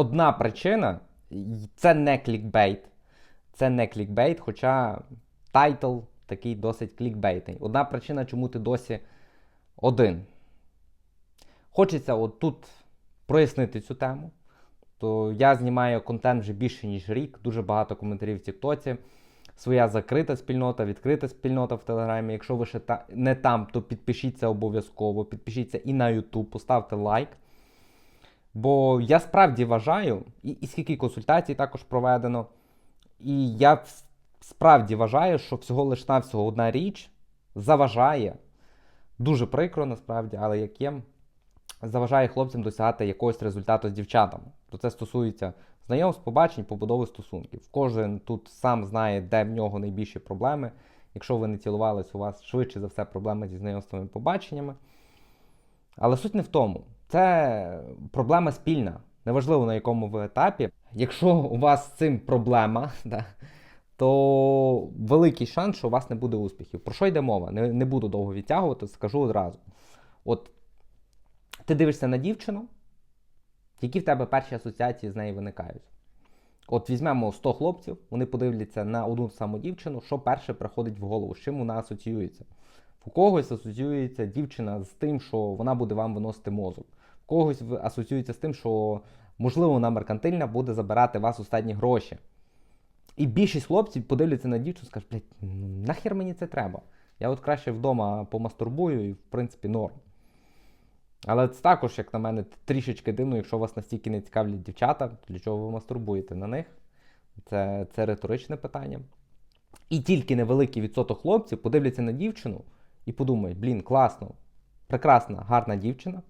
одна причина, це не клікбейт. Це не клікбейт, хоча тайтл такий досить клікбейтний. Одна причина, чому ти досі один. Хочеться от тут прояснити цю тему. То я знімаю контент вже більше, ніж рік, дуже багато коментарів в Тіктоці. Своя закрита спільнота, відкрита спільнота в Телеграмі. Якщо ви ще та, не там, то підпишіться обов'язково. Підпишіться і на YouTube, поставте лайк. Бо я справді вважаю, і, і скільки консультацій також проведено, і я справді вважаю, що всього лиш навсього одна річ заважає. Дуже прикро насправді, але як заважає хлопцям досягати якогось результату з дівчатами. То це стосується знайомств, побачень, побудови стосунків. Кожен тут сам знає, де в нього найбільші проблеми. Якщо ви не цілувались, у вас швидше за все проблеми зі знайомствами і побаченнями. Але суть не в тому. Це проблема спільна. Неважливо на якому ви етапі. Якщо у вас з цим проблема, да, то великий шанс, що у вас не буде успіхів. Про що йде мова? Не, не буду довго відтягувати, скажу одразу. От ти дивишся на дівчину, які в тебе перші асоціації з нею виникають. От візьмемо 100 хлопців, вони подивляться на одну саму дівчину, що перше приходить в голову, з чим вона асоціюється. У когось асоціюється дівчина з тим, що вона буде вам виносити мозок. Когось асоціюється з тим, що, можливо, вона меркантильна буде забирати вас останні гроші. І більшість хлопців подивляться на дівчину і скажуть, блядь, нахер мені це треба? Я от краще вдома помастурбую і, в принципі, норм. Але це також, як на мене, трішечки дивно, якщо вас настільки не цікавлять дівчата, для чого ви мастурбуєте на них? Це, це риторичне питання. І тільки невеликий відсоток хлопців подивляться на дівчину і подумають: блін, класно, прекрасна, гарна дівчина.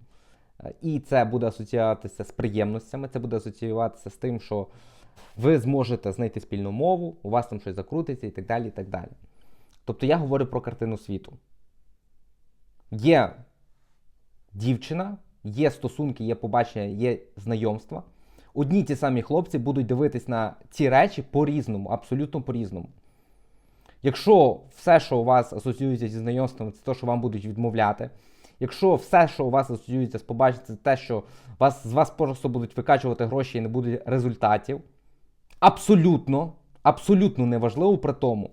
І це буде асоціюватися з приємностями, це буде асоціюватися з тим, що ви зможете знайти спільну мову, у вас там щось закрутиться і так далі. і так далі. Тобто я говорю про картину світу. Є дівчина, є стосунки, є побачення, є знайомства. Одні ті самі хлопці будуть дивитись на ці речі по-різному, абсолютно по-різному. Якщо все, що у вас асоціюється зі знайомством, це те, що вам будуть відмовляти. Якщо все, що у вас асоціюється з побаченням, це те, що вас, з вас просто будуть викачувати гроші і не буде результатів, абсолютно, абсолютно неважливо при тому,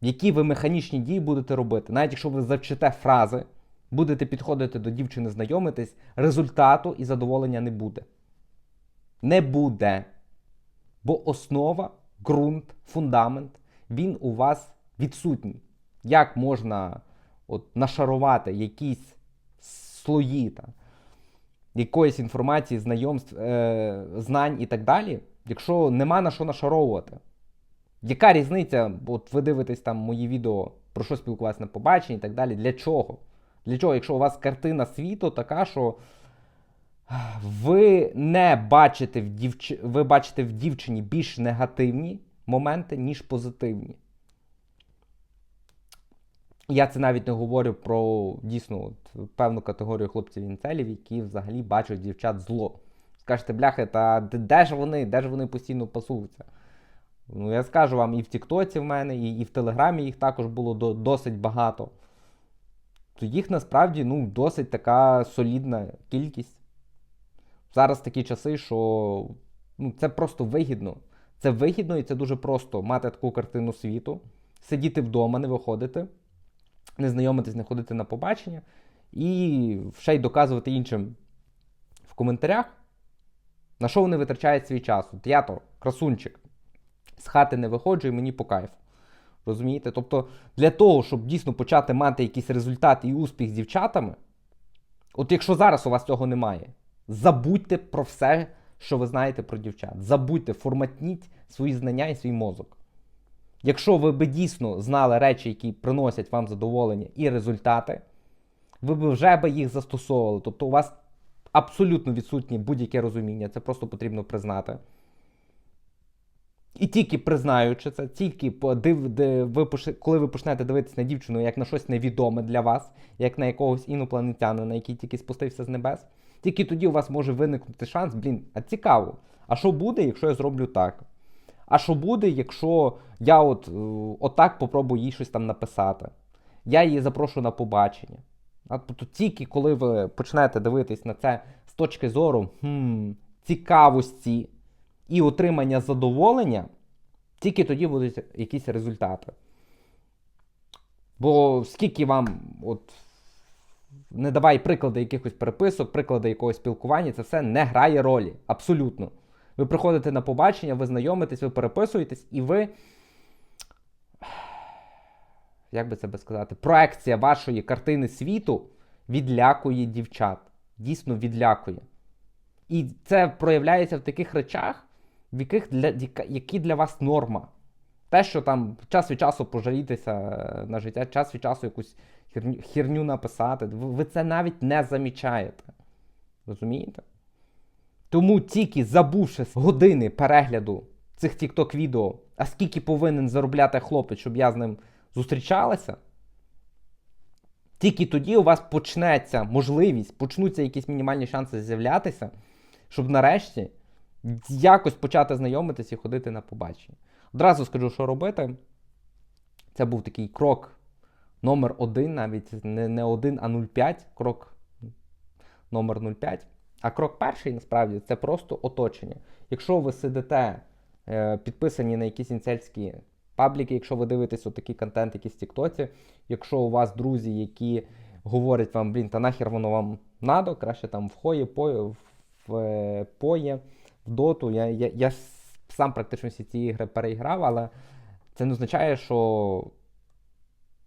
які ви механічні дії будете робити. Навіть якщо ви завчите фрази, будете підходити до дівчини, знайомитись, результату і задоволення не буде. Не буде. Бо основа, ґрунт, фундамент, він у вас відсутній. Як можна от, нашарувати якісь слої та, якоїсь інформації, знайомств, е, знань і так далі, якщо нема на що нашаровувати? Яка різниця? От ви дивитесь там мої відео про що спілкуватися на побаченні і так далі. Для чого? Для чого, якщо у вас картина світу така, що ви не бачите в дівч... ви бачите в дівчині більш негативні моменти, ніж позитивні. Я це навіть не говорю про дійсно от, певну категорію хлопців інцелів, які взагалі бачать дівчат зло. Скажете, бляхи, та де, ж вони, де ж вони постійно пасуються? Ну, я скажу вам, і в Тіктоці в мене, і, і в Телеграмі їх також було до, досить багато. То їх насправді ну, досить така солідна кількість. Зараз такі часи, що ну, це просто вигідно. Це вигідно і це дуже просто мати таку картину світу, сидіти вдома, не виходити, не знайомитись, не ходити на побачення і ще й доказувати іншим в коментарях, на що вони витрачають свій час. От я то красунчик, з хати не виходжу і мені по кайфу. Розумієте? Тобто, для того, щоб дійсно почати мати якийсь результат і успіх з дівчатами, от якщо зараз у вас цього немає, забудьте про все, що ви знаєте про дівчат. Забудьте, форматніть свої знання і свій мозок. Якщо ви би дійсно знали речі, які приносять вам задоволення і результати, ви б вже би їх застосовували. Тобто у вас абсолютно відсутнє будь-яке розуміння, це просто потрібно признати. І тільки признаючи це, тільки коли ви почнете дивитися на дівчину як на щось невідоме для вас, як на якогось інопланетянина, який тільки спустився з небес, тільки тоді у вас може виникнути шанс, блін, а цікаво. А що буде, якщо я зроблю так? А що буде, якщо я от, е, отак попробую їй щось там написати? Я її запрошу на побачення. А тобто тільки коли ви почнете дивитись на це з точки зору, хм, цікавості і отримання задоволення, тільки тоді будуть якісь результати. Бо скільки вам, от, не давай приклади якихось переписок, приклади якогось спілкування, це все не грає ролі. Абсолютно. Ви приходите на побачення, ви знайомитесь, ви переписуєтесь, і ви. Як би це би сказати, проекція вашої картини світу відлякує дівчат. Дійсно відлякує. І це проявляється в таких речах, в яких для, які для вас норма. Те, що там час від часу пожалітися е, на життя, час від часу якусь херню, написати, ви це навіть не замічаєте. Розумієте? Тому тільки забувши години перегляду цих TikTok відео, а скільки повинен заробляти хлопець, щоб я з ним зустрічалася, тільки тоді у вас почнеться можливість, почнуться якісь мінімальні шанси з'являтися, щоб нарешті якось почати знайомитися і ходити на побачення. Одразу скажу, що робити. Це був такий крок номер один, навіть не, не один, а 0,5. Крок номер 0,5. А крок перший, насправді, це просто оточення. Якщо ви сидите е, підписані на якісь інцельські пабліки, якщо ви дивитесь отакий контент, якийсь в Тіктоці, якщо у вас друзі, які говорять вам, блін, та нахер воно вам надо, краще там в хої, пое, в, в е, поє, в доту. Я, я, я сам практично всі ці ігри переіграв, але це не означає, що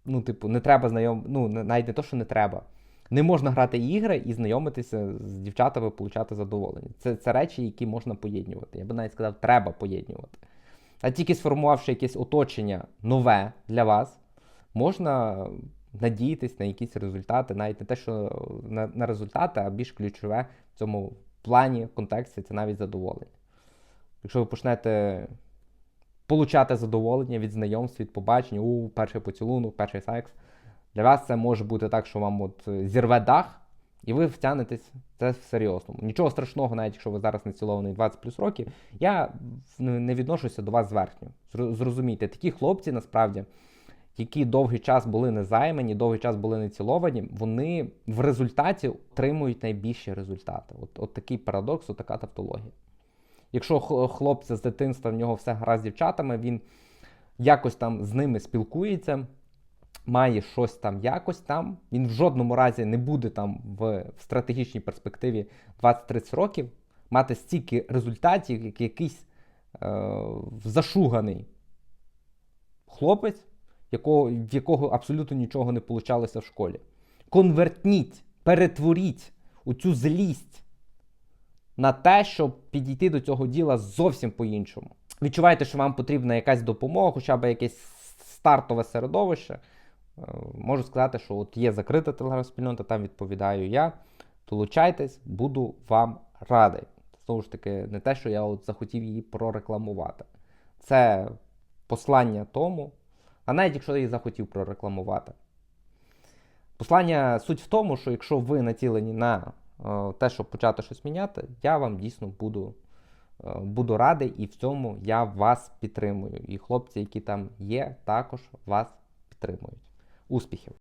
ну, типу, не треба знайом... ну, навіть не то, що не треба. Не можна грати ігри і знайомитися з дівчатами, получати задоволення. Це, це речі, які можна поєднувати. Я би навіть сказав, треба поєднувати. А тільки сформувавши якесь оточення нове для вас, можна надіятись на якісь результати, навіть не те, що на, на результати, а більш ключове в цьому плані, контексті це навіть задоволення. Якщо ви почнете получати задоволення від знайомств, від побачень, у перший поцілунок, перший секс, для вас це може бути так, що вам от е, зірве дах, і ви втягнетесь це в серйозному. Нічого страшного, навіть якщо ви зараз не цілований 20 плюс років, я не не відношуся до вас зверхньо. Зро- Зрозумійте, такі хлопці насправді, які довгий час були незаймані, довгий час були не ціловані, вони в результаті отримують найбільші результати. От, от такий парадокс, от така тавтологія. Якщо хлопця з дитинства в нього все гаразд з дівчатами, він якось там з ними спілкується, має щось там якось там, він в жодному разі не буде там в, в стратегічній перспективі 20-30 років мати стільки результатів, як якийсь е, зашуганий хлопець, якого, в якого абсолютно нічого не получалося в школі. Конвертніть, перетворіть у цю злість на те, щоб підійти до цього діла зовсім по-іншому. Відчуваєте, що вам потрібна якась допомога, хоча б якесь стартове середовище. Е, Можу сказати, що от є закрита телеграм-спільнота, там відповідаю я. Долучайтесь, буду вам радий. Знову ж таки, не те, що я от захотів її прорекламувати. Це послання тому, а навіть якщо я її захотів прорекламувати. Послання суть в тому, що якщо ви націлені на е, те, щоб почати щось міняти, я вам дійсно буду, е, буду радий і в цьому я вас підтримую. І хлопці, які там є, також вас підтримують. Успіхів!